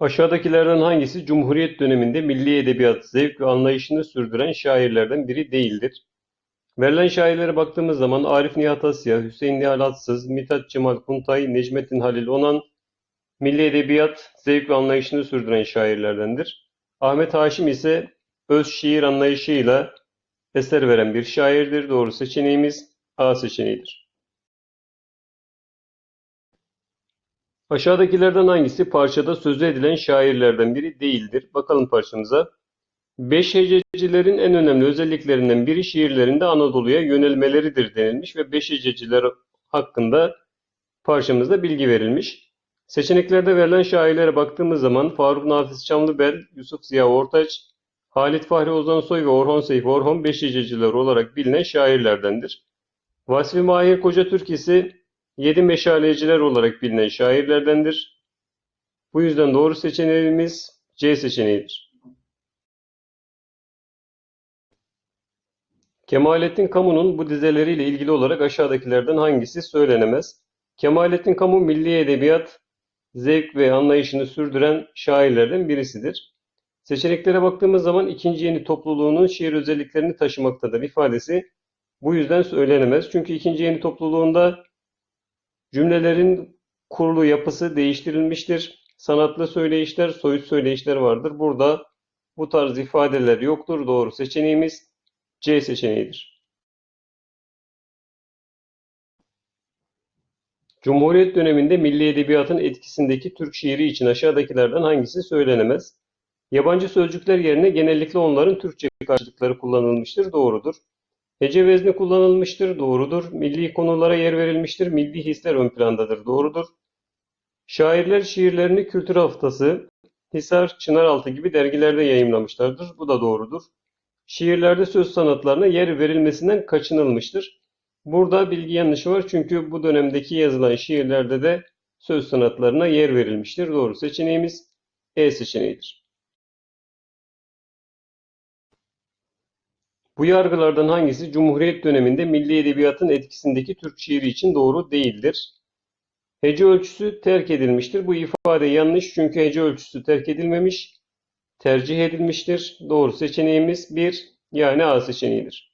Aşağıdakilerden hangisi Cumhuriyet döneminde milli edebiyat zevk ve anlayışını sürdüren şairlerden biri değildir? Verilen şairlere baktığımız zaman Arif Nihat Asya, Hüseyin Nihal Atsız, Mithat Cemal Kuntay, Necmettin Halil Onan milli edebiyat zevk ve anlayışını sürdüren şairlerdendir. Ahmet Haşim ise öz şiir anlayışıyla eser veren bir şairdir. Doğru seçeneğimiz A seçeneğidir. Aşağıdakilerden hangisi parçada sözü edilen şairlerden biri değildir? Bakalım parçamıza. Beş hececilerin en önemli özelliklerinden biri şiirlerinde Anadolu'ya yönelmeleridir denilmiş ve beş hececiler hakkında parçamızda bilgi verilmiş. Seçeneklerde verilen şairlere baktığımız zaman Faruk Nafiz Çamlıbel, Yusuf Ziya Ortaç, Halit Fahri Ozansoy ve Orhon Seyfi Orhon beş hececiler olarak bilinen şairlerdendir. Vasfi Mahir Kocatürk ise yedi meşaleciler olarak bilinen şairlerdendir. Bu yüzden doğru seçeneğimiz C seçeneğidir. Kemalettin Kamu'nun bu dizeleriyle ilgili olarak aşağıdakilerden hangisi söylenemez? Kemalettin Kamu milli edebiyat zevk ve anlayışını sürdüren şairlerden birisidir. Seçeneklere baktığımız zaman ikinci yeni topluluğunun şiir özelliklerini taşımaktadır ifadesi bu yüzden söylenemez. Çünkü ikinci yeni topluluğunda cümlelerin kurulu yapısı değiştirilmiştir. Sanatlı söyleyişler, soyut söyleyişler vardır. Burada bu tarz ifadeler yoktur. Doğru seçeneğimiz C seçeneğidir. Cumhuriyet döneminde milli edebiyatın etkisindeki Türk şiiri için aşağıdakilerden hangisi söylenemez? Yabancı sözcükler yerine genellikle onların Türkçe karşılıkları kullanılmıştır. Doğrudur. Hece vezni kullanılmıştır. Doğrudur. Milli konulara yer verilmiştir. Milli hisler ön plandadır. Doğrudur. Şairler şiirlerini Kültür Haftası, Hisar, Çınaraltı gibi dergilerde yayımlamışlardır. Bu da doğrudur. Şiirlerde söz sanatlarına yer verilmesinden kaçınılmıştır. Burada bilgi yanlışı var çünkü bu dönemdeki yazılan şiirlerde de söz sanatlarına yer verilmiştir. Doğru seçeneğimiz E seçeneğidir. Bu yargılardan hangisi Cumhuriyet döneminde milli edebiyatın etkisindeki Türk şiiri için doğru değildir? Hece ölçüsü terk edilmiştir. Bu ifade yanlış çünkü hece ölçüsü terk edilmemiş, tercih edilmiştir. Doğru seçeneğimiz 1 yani A seçeneğidir.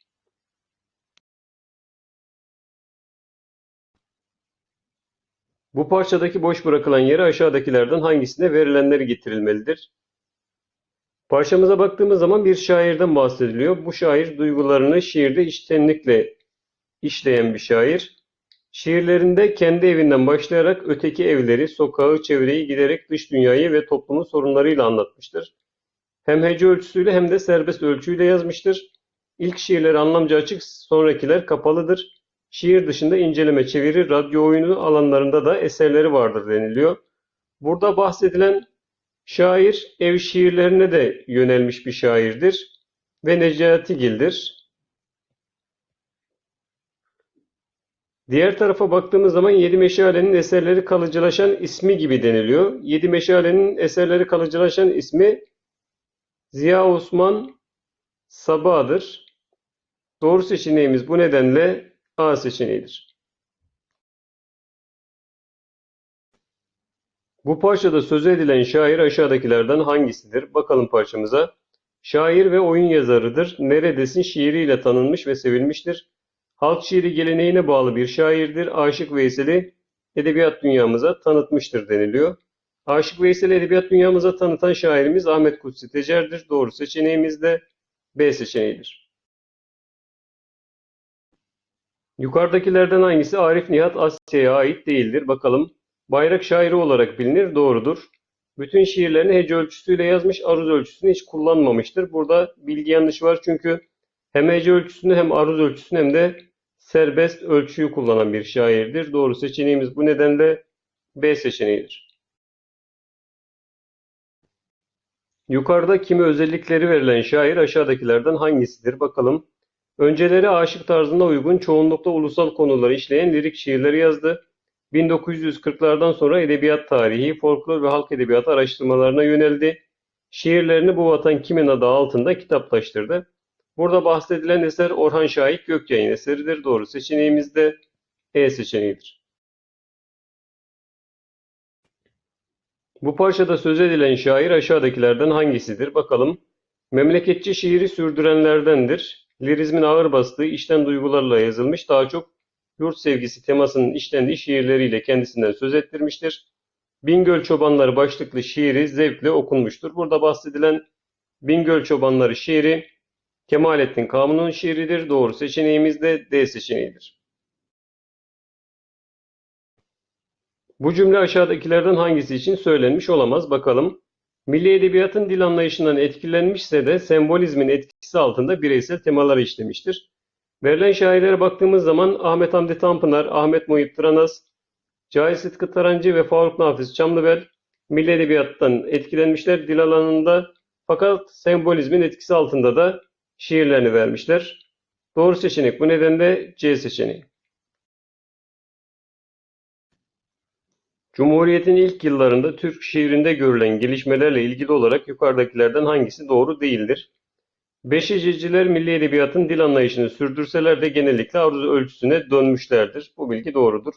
Bu parçadaki boş bırakılan yere aşağıdakilerden hangisine verilenler getirilmelidir? Parçamıza baktığımız zaman bir şairden bahsediliyor. Bu şair duygularını şiirde içtenlikle işleyen bir şair. Şiirlerinde kendi evinden başlayarak öteki evleri, sokağı, çevreyi giderek dış dünyayı ve toplumun sorunlarıyla anlatmıştır. Hem hece ölçüsüyle hem de serbest ölçüyle yazmıştır. İlk şiirleri anlamca açık, sonrakiler kapalıdır. Şiir dışında inceleme, çeviri, radyo oyunu alanlarında da eserleri vardır deniliyor. Burada bahsedilen şair ev şiirlerine de yönelmiş bir şairdir ve Necatigil'dir. Diğer tarafa baktığımız zaman Yedi Meşale'nin eserleri kalıcılaşan ismi gibi deniliyor. Yedi Meşale'nin eserleri kalıcılaşan ismi Ziya Osman Sabah'dır. Doğru seçeneğimiz bu nedenle A seçeneğidir. Bu parçada söz edilen şair aşağıdakilerden hangisidir? Bakalım parçamıza. Şair ve oyun yazarıdır. Neredesin şiiriyle tanınmış ve sevilmiştir. Halk şiiri geleneğine bağlı bir şairdir. Aşık Veysel'i edebiyat dünyamıza tanıtmıştır deniliyor. Aşık Veysel'i edebiyat dünyamıza tanıtan şairimiz Ahmet Kutsi Tecer'dir. Doğru seçeneğimiz de B seçeneğidir. Yukarıdakilerden hangisi Arif Nihat Asya'ya ait değildir? Bakalım. Bayrak şairi olarak bilinir. Doğrudur. Bütün şiirlerini hece ölçüsüyle yazmış, aruz ölçüsünü hiç kullanmamıştır. Burada bilgi yanlışı var çünkü hem hece ölçüsünü hem aruz ölçüsünü hem de serbest ölçüyü kullanan bir şairdir. Doğru seçeneğimiz bu nedenle B seçeneğidir. Yukarıda kimi özellikleri verilen şair aşağıdakilerden hangisidir? Bakalım. Önceleri aşık tarzına uygun çoğunlukla ulusal konuları işleyen lirik şiirleri yazdı. 1940'lardan sonra edebiyat tarihi, folklor ve halk edebiyatı araştırmalarına yöneldi. Şiirlerini Bu Vatan Kimin adı altında kitaplaştırdı. Burada bahsedilen eser Orhan Şahik Gökyayın eseridir. Doğru seçeneğimiz de E seçeneğidir. Bu parçada söz edilen şair aşağıdakilerden hangisidir? Bakalım. Memleketçi şiiri sürdürenlerdendir. Lirizmin ağır bastığı içten duygularla yazılmış, daha çok yurt sevgisi temasının işlendiği şiirleriyle kendisinden söz ettirmiştir. Bingöl Çobanları başlıklı şiiri zevkle okunmuştur. Burada bahsedilen Bingöl Çobanları şiiri Kemalettin Kanun'un şiiridir. Doğru seçeneğimiz de D seçeneğidir. Bu cümle aşağıdakilerden hangisi için söylenmiş olamaz? Bakalım. Milli edebiyatın dil anlayışından etkilenmişse de sembolizmin etkisi altında bireysel temaları işlemiştir. Verilen şairlere baktığımız zaman Ahmet Hamdi Tanpınar, Ahmet Muhip Tıranas, Cahit Sıtkı Tarancı ve Faruk Nafiz Çamlıbel milli edebiyattan etkilenmişler dil alanında fakat sembolizmin etkisi altında da şiirlerini vermişler. Doğru seçenek bu nedenle C seçeneği. Cumhuriyet'in ilk yıllarında Türk şiirinde görülen gelişmelerle ilgili olarak yukarıdakilerden hangisi doğru değildir? Beşiciciler milli edebiyatın dil anlayışını sürdürseler de genellikle arzu ölçüsüne dönmüşlerdir. Bu bilgi doğrudur.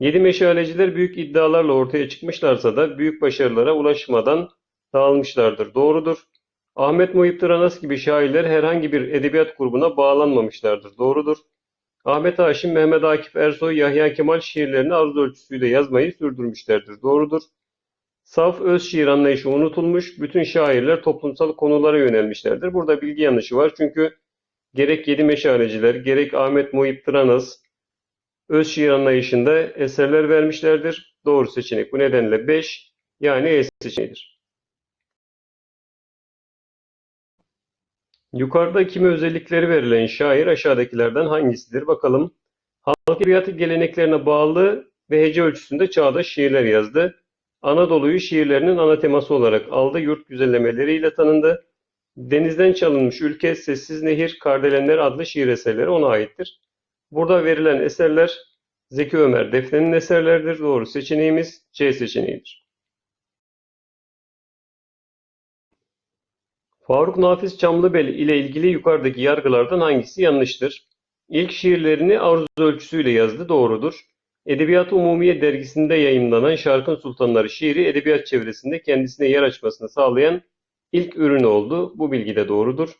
Yedi meşaleciler büyük iddialarla ortaya çıkmışlarsa da büyük başarılara ulaşmadan dağılmışlardır. Doğrudur. Ahmet Muhip Tıranas gibi şairler herhangi bir edebiyat grubuna bağlanmamışlardır. Doğrudur. Ahmet Haşim, Mehmet Akif Ersoy, Yahya Kemal şiirlerini arzu ölçüsüyle yazmayı sürdürmüşlerdir. Doğrudur. Saf öz şiir anlayışı unutulmuş, bütün şairler toplumsal konulara yönelmişlerdir. Burada bilgi yanlışı var çünkü gerek Yedi Meşaleciler, gerek Ahmet Muhip Tıranas öz şiir anlayışında eserler vermişlerdir. Doğru seçenek bu nedenle 5 yani E seçeneğidir. Yukarıda kimi özellikleri verilen şair aşağıdakilerden hangisidir? Bakalım. Halk edebiyatı geleneklerine bağlı ve hece ölçüsünde çağdaş şiirler yazdı. Anadolu'yu şiirlerinin ana teması olarak aldı. Yurt güzellemeleriyle tanındı. Denizden çalınmış ülke, sessiz nehir, kardelenler adlı şiir eserleri ona aittir. Burada verilen eserler Zeki Ömer Defne'nin eserleridir. Doğru seçeneğimiz C seçeneğidir. Faruk Nafiz Çamlıbel ile ilgili yukarıdaki yargılardan hangisi yanlıştır? İlk şiirlerini arzu ölçüsüyle yazdı. Doğrudur. Edebiyat Umumiye dergisinde yayımlanan Şarkın Sultanları şiiri edebiyat çevresinde kendisine yer açmasını sağlayan ilk ürün oldu. Bu bilgi de doğrudur.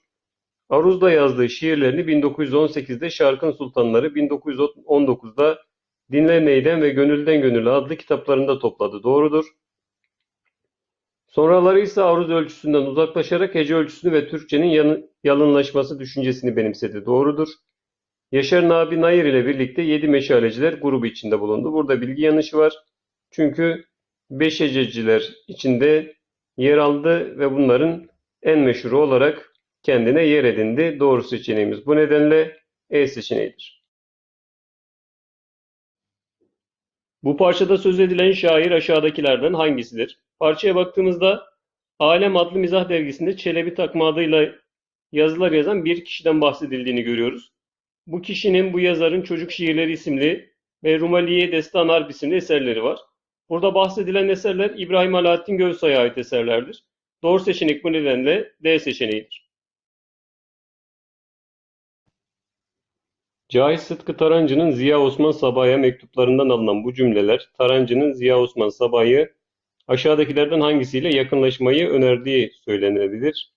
Aruz'da yazdığı şiirlerini 1918'de Şarkın Sultanları, 1919'da Dinle Neyden ve Gönülden Gönüle adlı kitaplarında topladı. Doğrudur. Sonraları ise aruz ölçüsünden uzaklaşarak hece ölçüsünü ve Türkçenin yalınlaşması düşüncesini benimsedi. Doğrudur. Yaşar Nabi Nayır ile birlikte Yedi Meşaleciler grubu içinde bulundu. Burada bilgi yanlışı var. Çünkü beş hececiler içinde yer aldı ve bunların en meşhuru olarak kendine yer edindi. Doğru seçeneğimiz bu nedenle E seçeneğidir. Bu parçada söz edilen şair aşağıdakilerden hangisidir? Parçaya baktığımızda Alem adlı mizah dergisinde Çelebi takma adıyla yazılar yazan bir kişiden bahsedildiğini görüyoruz. Bu kişinin, bu yazarın Çocuk Şiirleri isimli ve Rumeliye Destan Harp isimli eserleri var. Burada bahsedilen eserler İbrahim Alaaddin Gövsay'a ait eserlerdir. Doğru seçenek bu nedenle D seçeneğidir. Cahit Sıtkı Tarancı'nın Ziya Osman Sabah'a mektuplarından alınan bu cümleler, Tarancı'nın Ziya Osman Sabah'ı aşağıdakilerden hangisiyle yakınlaşmayı önerdiği söylenebilir.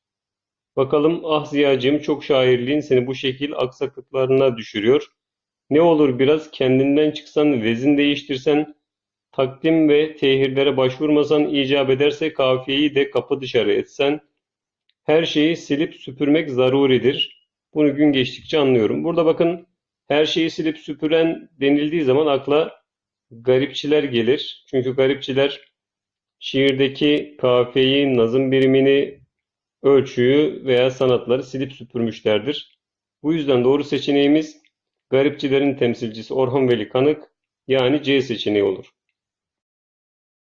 Bakalım ah Ziyacığım çok şairliğin seni bu şekil aksaklıklarına düşürüyor. Ne olur biraz kendinden çıksan, vezin değiştirsen, takdim ve tehirlere başvurmasan, icap ederse kafiyeyi de kapı dışarı etsen, her şeyi silip süpürmek zaruridir. Bunu gün geçtikçe anlıyorum. Burada bakın her şeyi silip süpüren denildiği zaman akla garipçiler gelir. Çünkü garipçiler şiirdeki kafiyeyi, nazım birimini, ölçüyü veya sanatları silip süpürmüşlerdir. Bu yüzden doğru seçeneğimiz garipçilerin temsilcisi Orhan Veli Kanık yani C seçeneği olur.